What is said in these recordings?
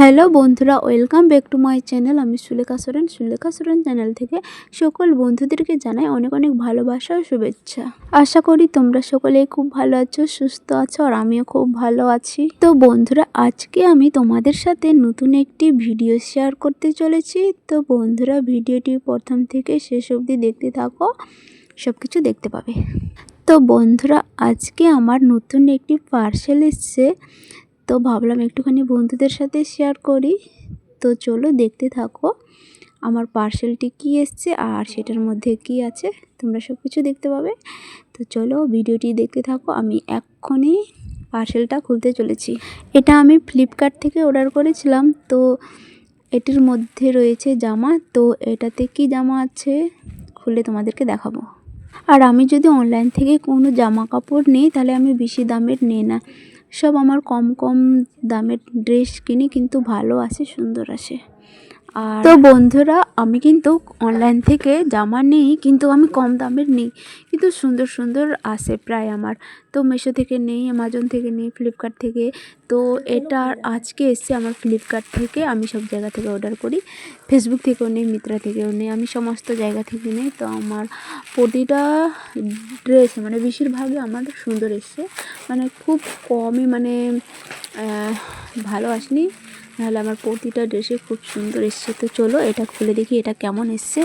Hello বন্ধুরা, welcome back to my channel. আমি Sulekha Soren. Sulekha Soren channel থেকে সকল বন্ধুদেরকে জানাই অনেক অনেক ভালোবাসা ও শুভেচ্ছা। আশা করি তোমরা সকলেই খুব ভালো আছো, সুস্থ আছো, আর আমিও খুব ভালো আছি। তো বন্ধুরা, আজকে আমি তোমাদের সাথে নতুন একটি ভিডিও শেয়ার করতে চলেছি। তো বন্ধুরা, ভিডিওটি প্রথম থেকে শেষ অবধি দেখতে থাকো সব কিছু দেখতে পাবে। তো বন্ধুরা, আজকে আমার নতুন একটি পার্সেল এসছে। তো ভাবলাম একটুখানি বন্ধুদের সাথে শেয়ার করি। তো চলো দেখতে থাকো, আমার পার্সেলটি কি এসছে আর সেটার মধ্যে কি আছে, তোমরা সব কিছু দেখতে পাবে। তো চলো ভিডিওটি দেখতে থাকো, আমি এক্ষুনি পার্সেলটা খুলতে চলেছি। এটা আমি ফ্লিপকার্ট থেকে অর্ডার করেছিলাম, তো এটির মধ্যে রয়েছে জামা, তো এটাতে কি জামা আছে খুলে তোমাদেরকে দেখাবো। আর আমি যদি অনলাইন থেকে কোনো জামা কাপড় নিই, তাহলে আমি বেশি দামের নিই না। সব আমার কম কম দামের ড্রেস কিনি কিন্তু ভালো আসে সুন্দর আসে। আর তো বন্ধুরা আমি কিন্তু অনলাইন থেকে জামা নিই কিন্তু আমি কম দামের নিই। কিন্তু সুন্দর সুন্দর আসে প্রায় আমার। তো মিশো থেকে নেই অ্যামাজন থেকে নেই ফ্লিপকার্ট থেকে। তো এটা আজকে এসছে আমার ফ্লিপকার্ট থেকে। আমি সব জায়গা থেকে অর্ডার করি। ফেসবুক থেকেও নেই মিত্রা থেকেও নেই। আমি সমস্ত জায়গা থেকে নেই। তো আমার প্রতিটা ড্রেস মানে বেশিরভাগই আমার সুন্দর এসছে। মানে খুব কমই মানে ভালো আসেনি। নাহলে আমার প্রতিটা ড্রেসে খুব সুন্দর এসছে। তো চলো এটা খুলে দেখি, এটা কেমন এসছে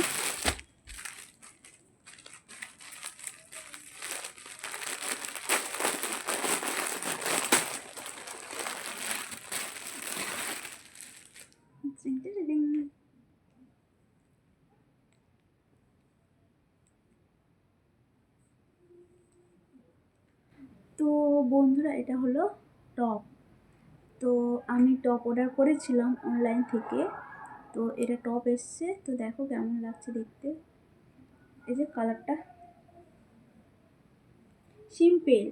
তো বন্ধুরা এটা হলো টপ। তো আমি টপ অর্ডার করেছিলাম অনলাইন থেকে। তো এটা টপ এসছে। তো দেখো কেমন লাগছে দেখতে। এই যে কালারটা। সিম্পল।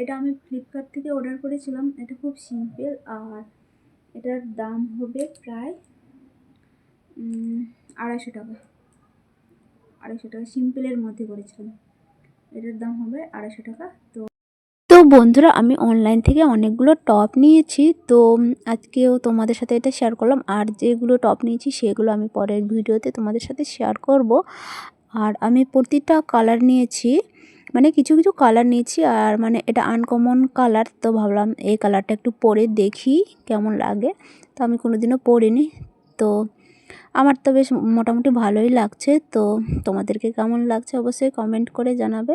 এটা আমি ফ্লিপকার্ট থেকে অর্ডার করেছিলাম। এটা খুব সিম্পল। আর এটার দাম হবে প্রায় আড়াইশো টাকা। আড়াইশো টাকা। সিম্পলের মধ্যে করেছিলাম। এটার দাম হবে আড়াইশো টাকা। তো তো বন্ধুরা, আমি অনলাইন থেকে অনেকগুলো টপ নিয়েছি। তো আজকেও তোমাদের সাথে এটা শেয়ার করলাম। আর যেগুলো টপ নিয়েছি, সেগুলো আমি পরের ভিডিওতে তোমাদের সাথে শেয়ার করব। আর আমি প্রতিটা কালার নিয়েছি মানে কিছু কিছু কালার নিয়েছি। আর মানে এটা আনকমন কালার তো ভাবলাম এই কালারটা একটু পরে দেখি কেমন লাগে। তো আমি কোনো দিনও পরিনি তো আমার তো বেশ মোটামুটি ভালোই লাগছে। তো তোমাদেরকে কেমন লাগছে অবশ্যই কমেন্ট করে জানাবে।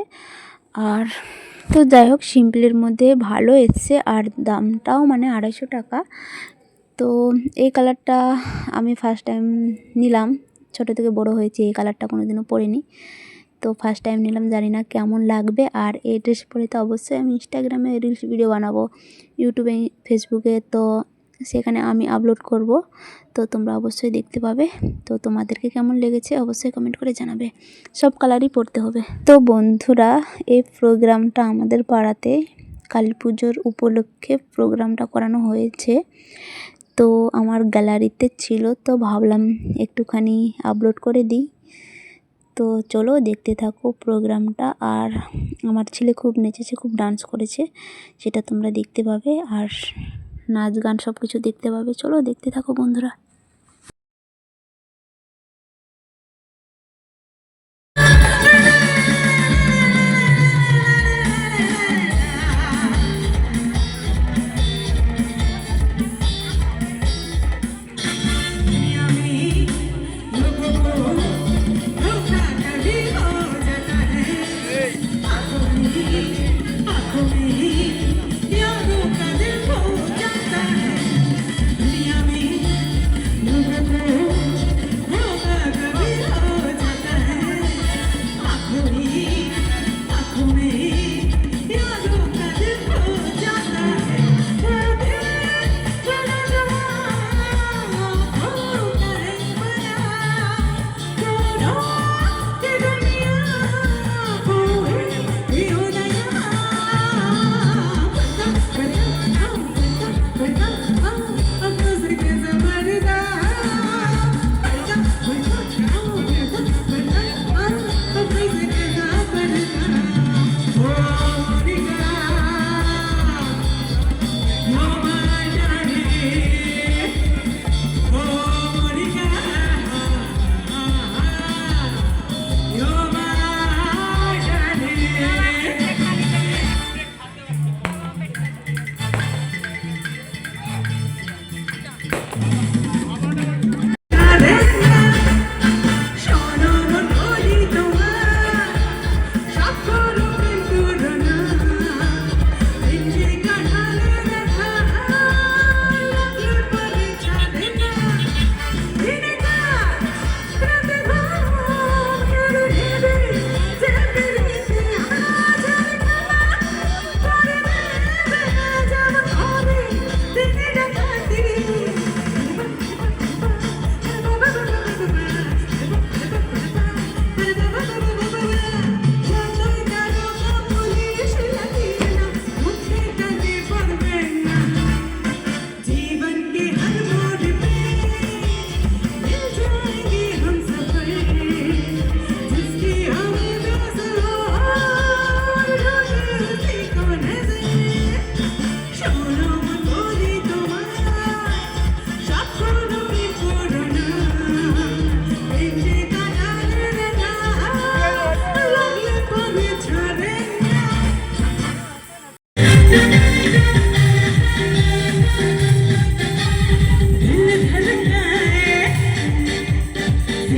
আর তো যাই হোক, সিম্পলের মধ্যে ভালো এসছে, আর দামটাও মানে আড়াইশো টাকা। তো এই কালারটা আমি ফার্স্ট টাইম নিলাম। ছোটো থেকে বড় হয়েছে, এই কালারটা কোনো দিনও পরিনি। তো ফার্স্ট টাইম নিলাম, জানি না কেমন লাগবে। আর এই ড্রেস পরে তো অবশ্যই আমি ইনস্টাগ্রামে রিলস ভিডিও বানাবো ইউটিউবে ফেসবুকে তো সেখানে আমি আপলোড করব। তো তোমরা অবশ্যই দেখতে পাবে। তো তোমাদেরকে কেমন লেগেছে অবশ্যই কমেন্ট করে জানাবে। সব কালারই পড়তে হবে। তো বন্ধুরা, এই প্রোগ্রামটা আমাদের পাড়াতে কালী পুজোর উপলক্ষে প্রোগ্রামটা করানো হয়েছে। তো আমার গ্যালারিতে ছিল, তো ভাবলাম একটুখানি আপলোড করে দিই। তো চলো দেখতে থাকো প্রোগ্রামটা আর আমার ছেলে খুব নেচেছে, খুব ডান্স করেছে, সেটা তোমরা দেখতে পাবে। আর নাচ গান সব কিছু দেখতে পাবে। চলো দেখতে থাকো বন্ধুরা।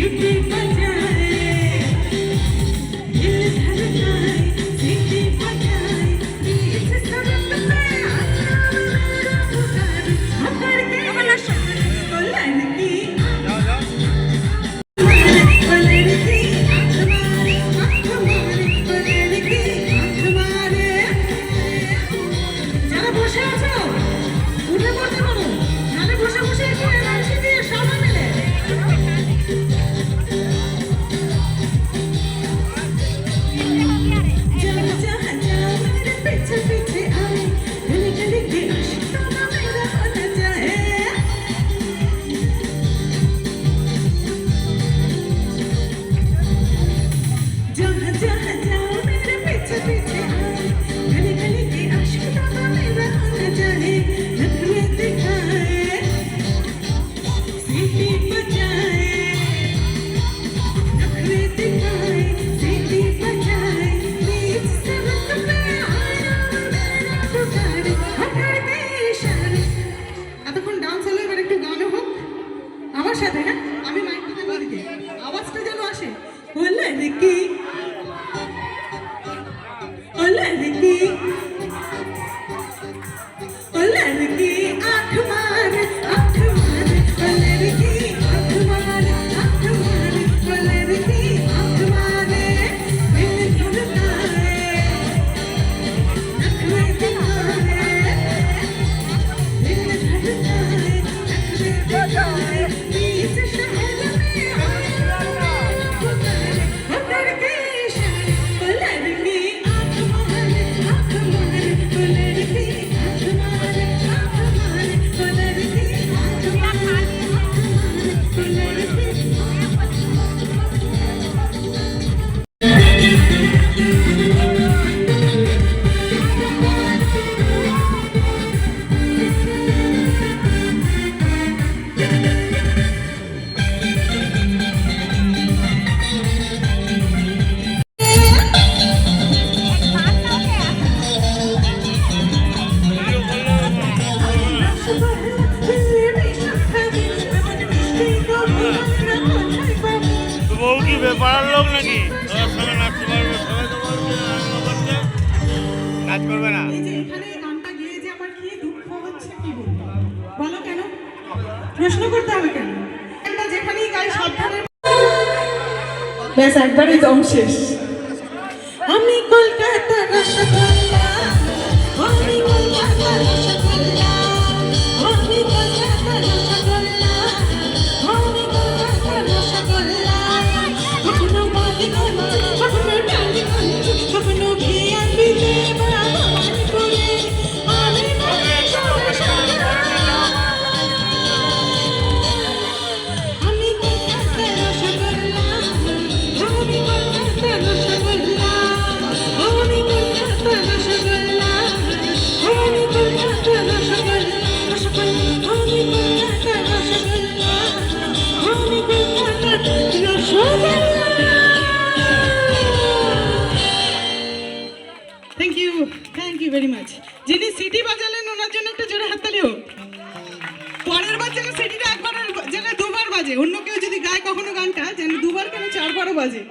You keep thinking. Enfim. নাচ করবে না। এই যে এখানে গানটা গেয়ে যে আমার কি দুঃখ হচ্ছে কি বলব? বলো কেন? প্রশ্ন করতে হবে কেন? যেখানেই গাই সাবধানে ব্যাস একবারই দম শেষ। আমি Kolkata thank you thank you very much যিনি সিটি বাজালেন, ওনার জন্য একটা জোরে হাততালি হোক। পরের বার যেন সিটিটা একবার যেন দুবার বাজে। অন্য কেউ যদি গায় কখনো গানটা, যেন দুবার কেন চারবারও বাজে।